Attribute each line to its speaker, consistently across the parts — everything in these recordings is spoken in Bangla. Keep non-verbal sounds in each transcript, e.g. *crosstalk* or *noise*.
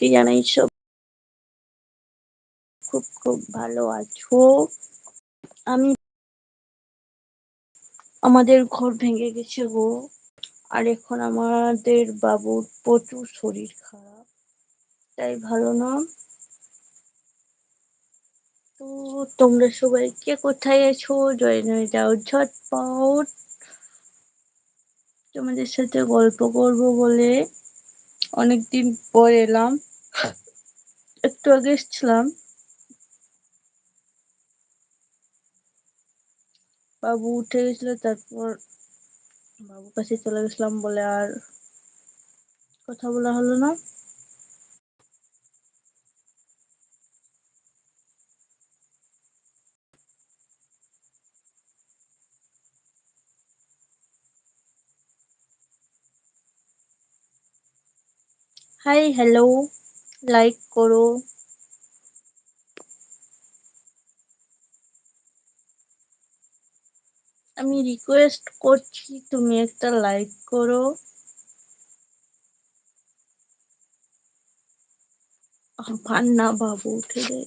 Speaker 1: কি জানাই সব খুব খুব ভালো আছো। আমি আমাদের ঘর ভেঙে গেছে গো। আর এখন আমাদের বাবুর প্রচুর শরীর খারাপ। তাই ভালো না? তো তোমরা সবাই কে কোথায় আছো? জয় হয়ে যাও ঝটপট। তোমাদের সাথে গল্প করব বলে অনেকদিন পর এলাম। একটু আগে এসছিলাম। বাবু উঠে গেছিল, তারপর বাবুর কাছে চলে গেছিলাম বলে আর কথা বলা হলো না। হাই হ্যালো লাইক করো। আমি রিকোয়েস্ট করছি তুমি একটা লাইক করো। আমার না বাবু উঠে যায়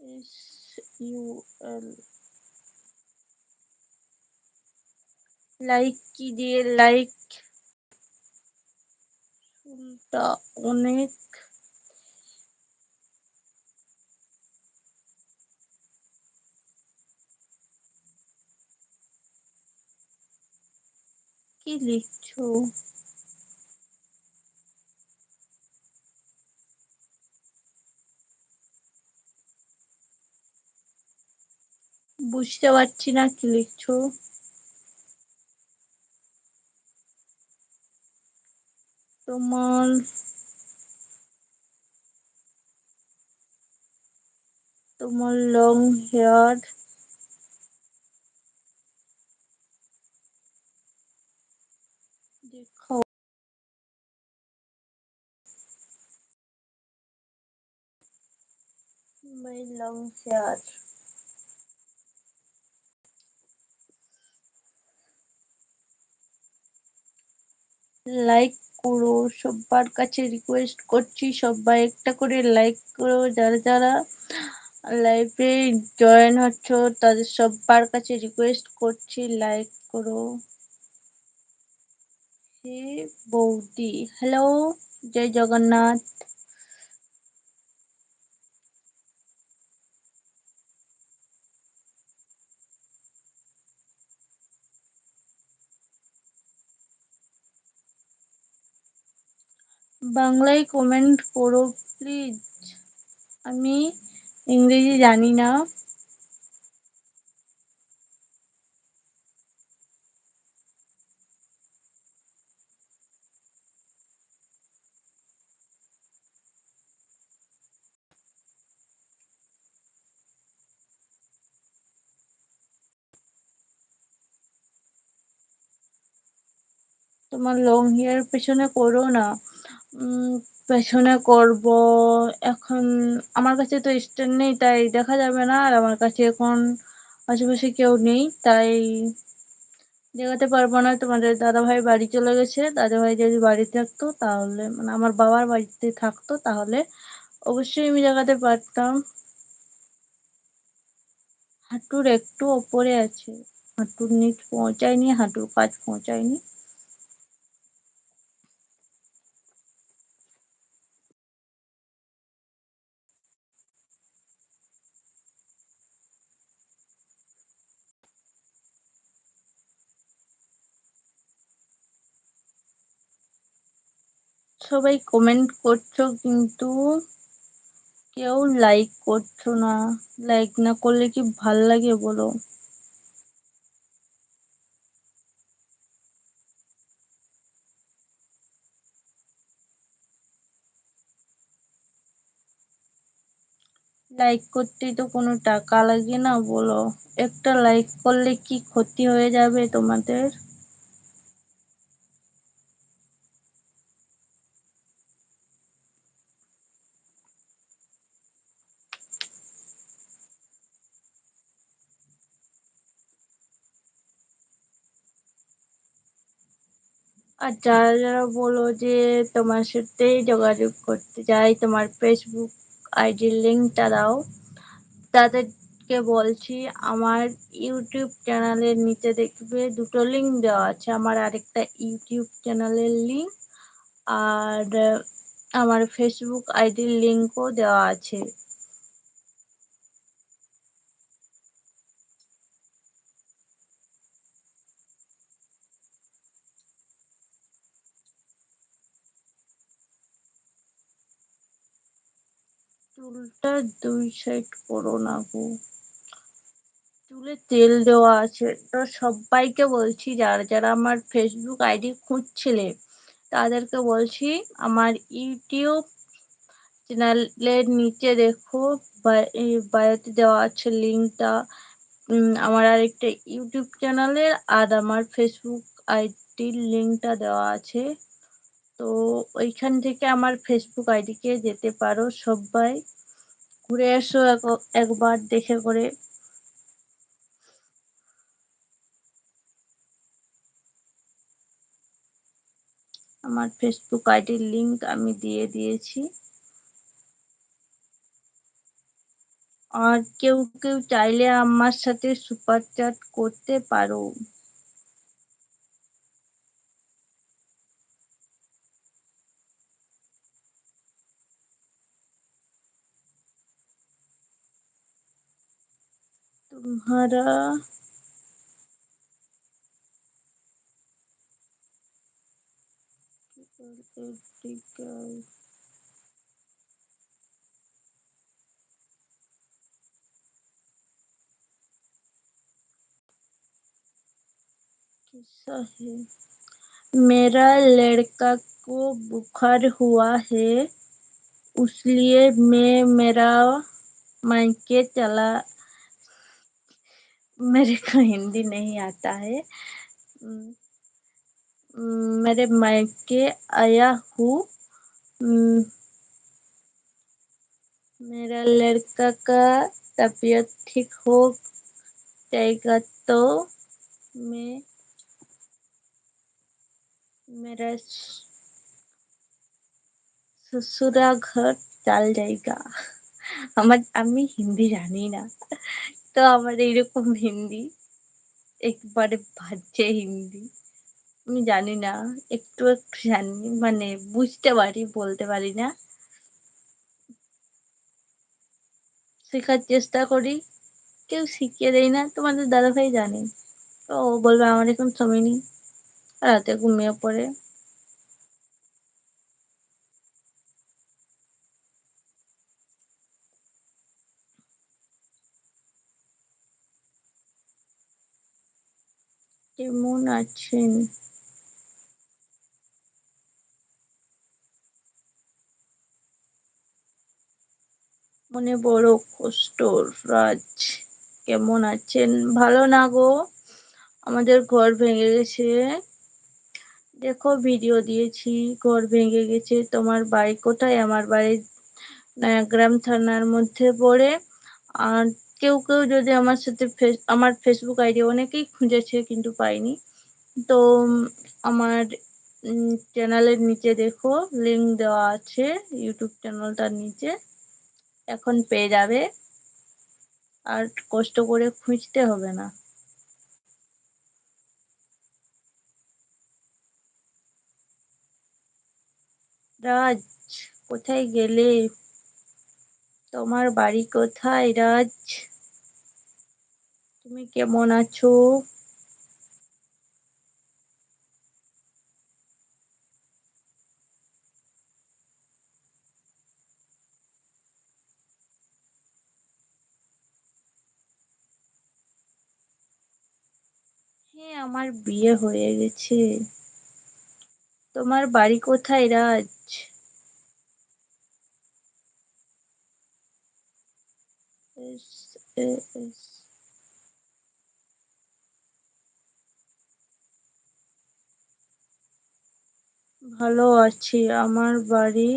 Speaker 1: এস ইউ এল লাইক কি দিয়ে লাইক ফুলটা অনেক কি লিখছো বুঝতে পারছি না কি লিখছো। তোমার তোমার লং হেয়ার দেখাও মাই লং হেয়ার লাইক করো সবার কাছে রিকোয়েস্ট করছি সবাই একটা করে লাইক করো। যারা যারা লাইভে জয়েন হচ্ছ, তাদের সবার কাছে রিকোয়েস্ট করছি লাইক করো। হে বৌদি হ্যালো জয় জগন্নাথ। বাংলায় কমেন্ট করো প্লিজ আমি ইংরেজি জানি না। তোমার লং হেয়ার পেছনে করো না। পেছনে করব। এখন আমার কাছে তো স্ট্যান্ড নেই, তাই দেখা যাবে না। আর আমার কাছে এখন আশেপাশে কেউ নেই, তাই দেখাতে পারব না। তোমাদের দাদা ভাই বাড়ি চলে গেছে। দাদা ভাই যদি বাড়ি থাকতো, তাহলে মানে আমার বাবার বাড়িতে থাকতো, তাহলে অবশ্যই আমি দেখাতে পারতাম। হাঁটুর একটু ওপরে আছে। হাঁটুর নিচ পৌঁছায়নি, হাঁটুর কাজ পৌঁছায়নি। সবাই কমেন্ট করছ, কিন্তু কেউ লাইক করছ না। লাইক না করলে কি ভালো লাগে বলো? লাইক করতেই তো কোনো টাকা লাগে না বলো। একটা লাইক করলে কি ক্ষতি হয়ে যাবে তোমাদের? আর যারা যারা বলো যে তোমার সাথেই যোগাযোগ করতে চাই তোমার ফেসবুক আইডির লিঙ্কটা দাও। তাদেরকে বলছি, আমার ইউটিউব চ্যানেলের নিচে দেখবে দুটো লিঙ্ক দেওয়া আছে। আমার আরেকটা ইউটিউব চ্যানেলের লিঙ্ক আর, আমার ফেসবুক আইডির লিঙ্কও দেওয়া আছে। চুলটা দুই সাইড করো না গো। চুলে তেল দেওয়া আছে। তো সবাইকে বলছি, যারা যারা আমার ফেসবুক আইডি খুঁজছিলে, তাদেরকে বলছি, আমার ইউটিউব চ্যানেলের নিচে দেখো বায়োতে দেওয়া আছে লিঙ্কটা আমার আরেকটা ইউটিউব চ্যানেলের আর আমার ফেসবুক আইডির লিঙ্কটা দেওয়া আছে। তো ওইখান থেকে আমার ফেসবুক আইডিকে যেতে পারো সবাই ঘুরে এসো একবার দেখে করে। আমার ফেসবুক আইডির লিংক আমি দিয়ে দিয়েছি। আর কেউ কেউ চাইলে আমার সাথে সুপার চ্যাট করতে পারো। तुम्हारा कैसा है मेरा लड़का को बुखार हुआ है उसलिए मैं मेरा मायके चला मेरे को हिंदी नहीं आता है मेरे मायके आया हूँ मेरा लड़का का तबीयत ठीक हो जाएगा तो मैं मेरा শ্বশুরা ঘর চাল জায়গা *laughs* আমার আমি হিন্দি জানি না তো আমার এইরকম হিন্দি, একবারে বাজে হিন্দি। আমি জানি না, একটু একটু জানি মানে বুঝতে পারি, বলতে পারি না। শেখার চেষ্টা করি, কেউ শিখিয়ে দেয় না, তোমাদের দাদাভাই জানে। তো ও বলবে, আমার এখন সময় নেই। রাতে ঘুমিয়ে পড়ে। কেমন আছেন? মনে বড় কষ্ট, রাজ। কেমন আছেন? ভালো না গো? আমাদের ঘর ভেঙে গেছে। দেখো ভিডিও দিয়েছি, ঘর ভেঙে গেছে। তোমার বাড়ি কোথায়? আমার বাড়ি নয়াগ্রাম থানার মধ্যে পড়ে। আর কেউ কেউ যদি আমার সাথে আমার ফেসবুক আইডি অনেকেই খুঁজেছে কিন্তু পাইনি। তো আমার চ্যানেলের নিচে দেখো লিঙ্ক দেওয়া আছে ইউটিউব চ্যানেলটার নিচে। এখন পেয়ে যাবে। আর কষ্ট করে খুঁজতে হবে না। রাজ, কোথায় গেলে? তোমার বাড়ি কোথায়, রাজ? তুমি কেমন আছো? হ্যাঁ আমার বিয়ে হয়ে গেছে। তোমার বাড়ি কোথায় রাজ? A S. ভালো আছি। আমার বাড়ি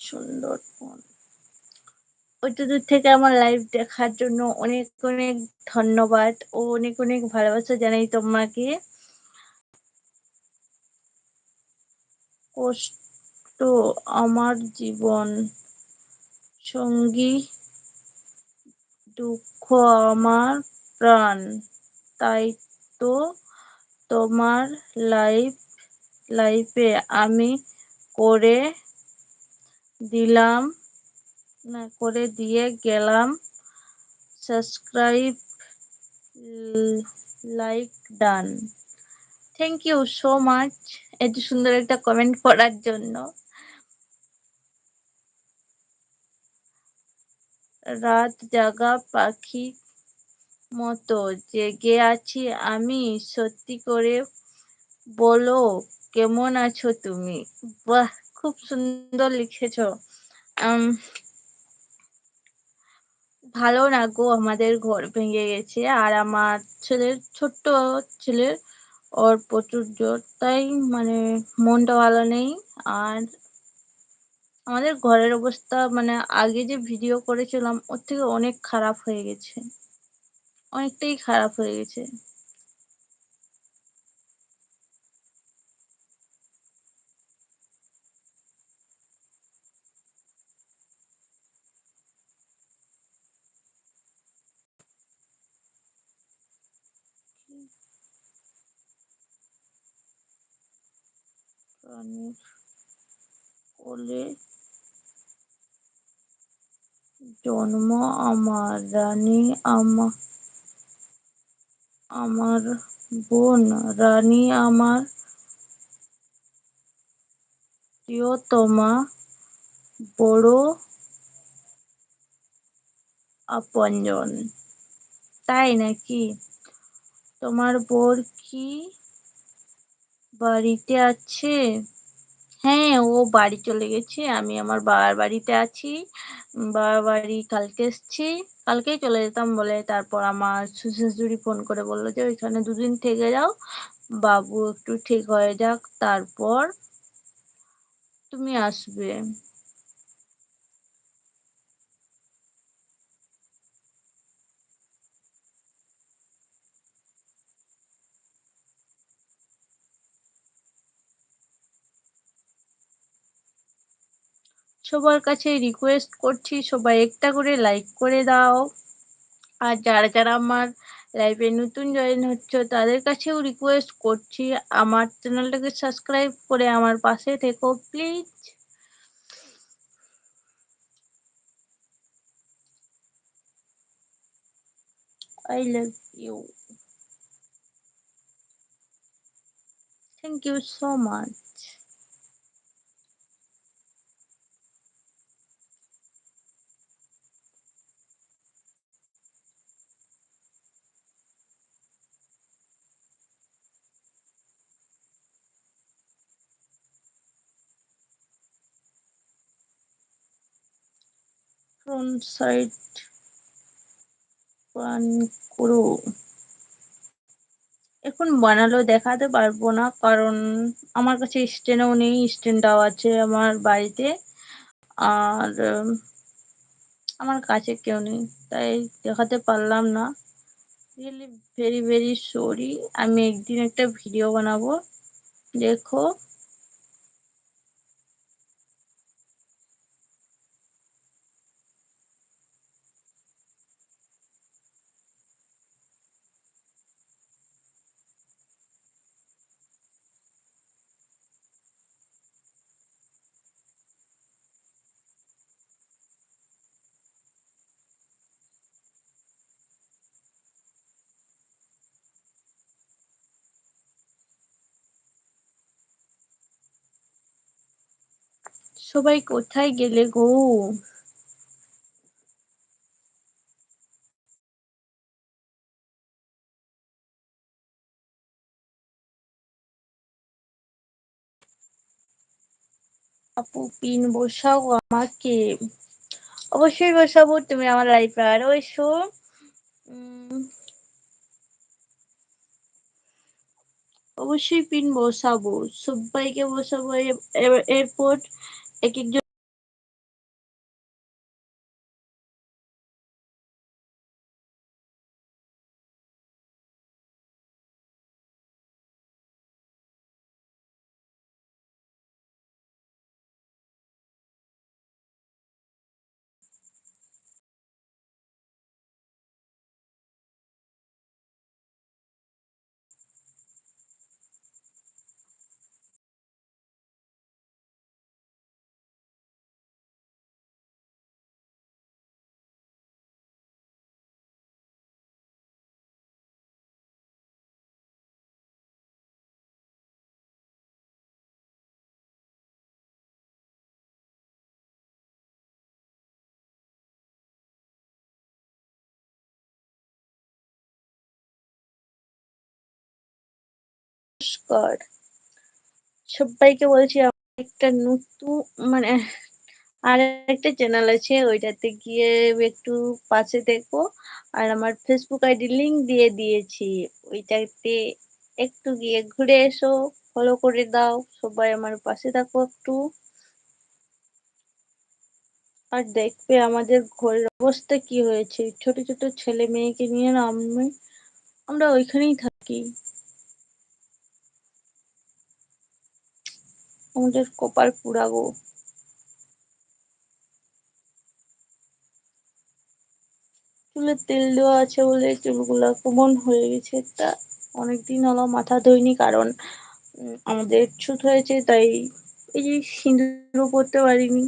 Speaker 1: সুন্দর ওইটা দূর থেকে আমার লাইভ দেখার জন্য অনেক অনেক ধন্যবাদ ও অনেক অনেক ভালোবাসা জানাই তোমাকে। কষ্ট আমার জীবন সঙ্গী দুঃখ আমার প্রাণ। তাই তো তোমার লাইফ, লাইফে আমি করে দিলাম, না, করে দিয়ে গেলাম। Subscribe, like done. Thank you so much এত সুন্দর একটা কমেন্ট করার জন্য। রাত জাগা পাখি মতো। জেগে আছি আমি, সত্যি করে বলো, কেমন আছো তুমি? বাহ, খুব সুন্দর লিখেছ। ভালো না গো, আমাদের ঘর ভেঙে গেছে। আর আমার ছেলের, ছোট্ট ছেলের ওর প্রচুর জ্বর, তাই মানে মনটা ভালো নেই। আর আমাদের ঘরের অবস্থা মানে আগে যে ভিডিও করেছিলাম, ওর থেকে অনেক খারাপ হয়ে গেছে। অনেকটাই খারাপ হয়ে গেছে। কোলে জন্ম আমার, রানী আমা, আমার বোন, রানী আমার প্রিয়তমা, বড় আপনজন। তাই নাকি? তোমার বর কি বাড়িতে আছে? হ্যাঁ ও বাড়ি চলে গেছে, আমি আমার বাবার বাড়িতে আছি। বাবার বাড়ি কালকে এসছি। কালকেই চলে যেতাম বলে তারপর আমার শ্বশুর ফোন করে বলল যে, ওইখানে দুদিন থেকে যাও, বাবু একটু ঠিক হয়ে যাক, তারপর তুমি আসবে। সবার কাছে রিকোয়েস্ট করছি, সবাই একটা করে লাইক করে দাও। আর যারা যারা আমার লাইভে নতুন জয়েন হচ্ছে, তাদের কাছেও রিকোয়েস্ট করছি। আমার চ্যানেলটাকে সাবস্ক্রাইব করে আমার পাশে থেকো please I love you thank you so much front side পান করো। এখন বানালেও দেখাতে পারব না, কারণ আমার কাছে স্ট্যান্ডও নেই, স্ট্যান্ডটাও আছে আমার বাড়িতে। আর আমার কাছে কেউ নেই, তাই দেখাতে পারলাম না। রিয়েলি ভেরি ভেরি সরি আমি একদিন একটা ভিডিও বানাবো। দেখো। সবাই কোথায় গেলে গো? আপু, পিন বসাও আমাকে। অবশ্যই বসাবো, তুমি আমার লাইফে আরও এসো। অবশ্যই পিন বসাবো, সবাইকে বসাবো। এরপর es que yo নমস্কার সবাইকে বলছি একটা নতুন মানে আর একটা চ্যানেল আছে, ওইটাতে গিয়ে একটু পাশে দেখো। আর আমার ফেসবুক আইডি লিংক দিয়ে দিয়েছি। ওইটাতে একটু গিয়ে ঘুরে এসো ফলো করে দাও, সবাই আমার পাশে থাকো একটু। আর দেখবে আমাদের ঘরের অবস্থা কি হয়েছে। ছোট ছোট ছেলে মেয়েকে নিয়ে না আমি, আমরা ওইখানেই থাকি। আমাদের কপাল পুরাবো চুলে তেল দেওয়া আছে বলে চুলগুলো কোমল হয়ে গেছে। তা অনেকদিন হলো মাথা ধুইনি কারণ আমাদের ছুট হয়েছে, তাই এই যে সিঁদুরও পড়তে পারিনি।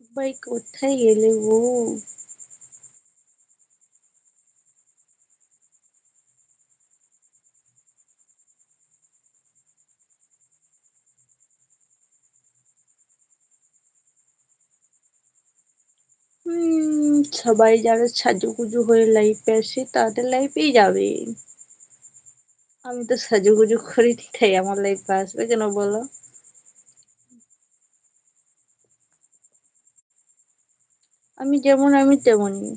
Speaker 1: সবাই কোথায় গেলে গো সবাই যারা সাজুগুজু হয়ে লাইফে আসে তাদের লাইফেই যাবে আমি তো সাজুগুজু করিনি তাই আমার লাইফে আসবে কেন বলো আমি যেমন আমি তেমনই।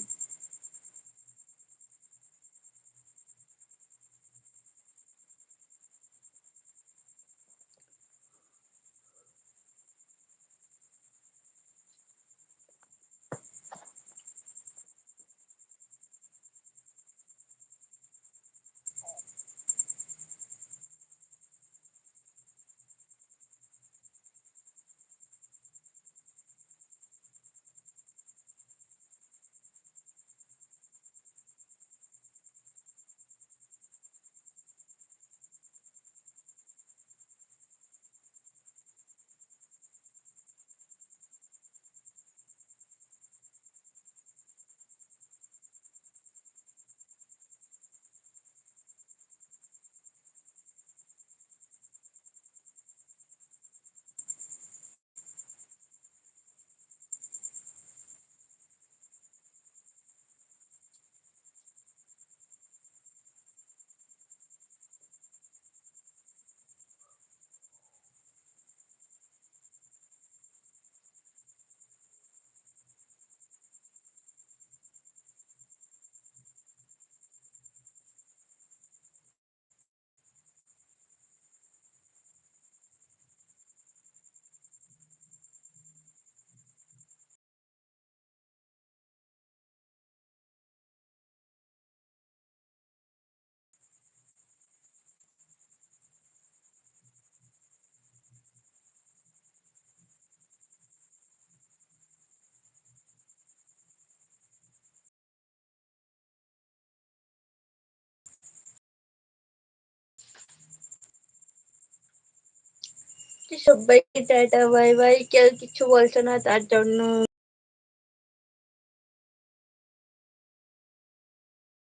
Speaker 1: সবাইকে টাটা, বাই বাই, কেউ কিছু বলছে না, তার জন্য।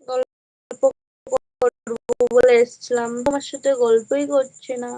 Speaker 1: গল্প করব বলে এসছিলাম। তোমার সাথে গল্পই করছি না।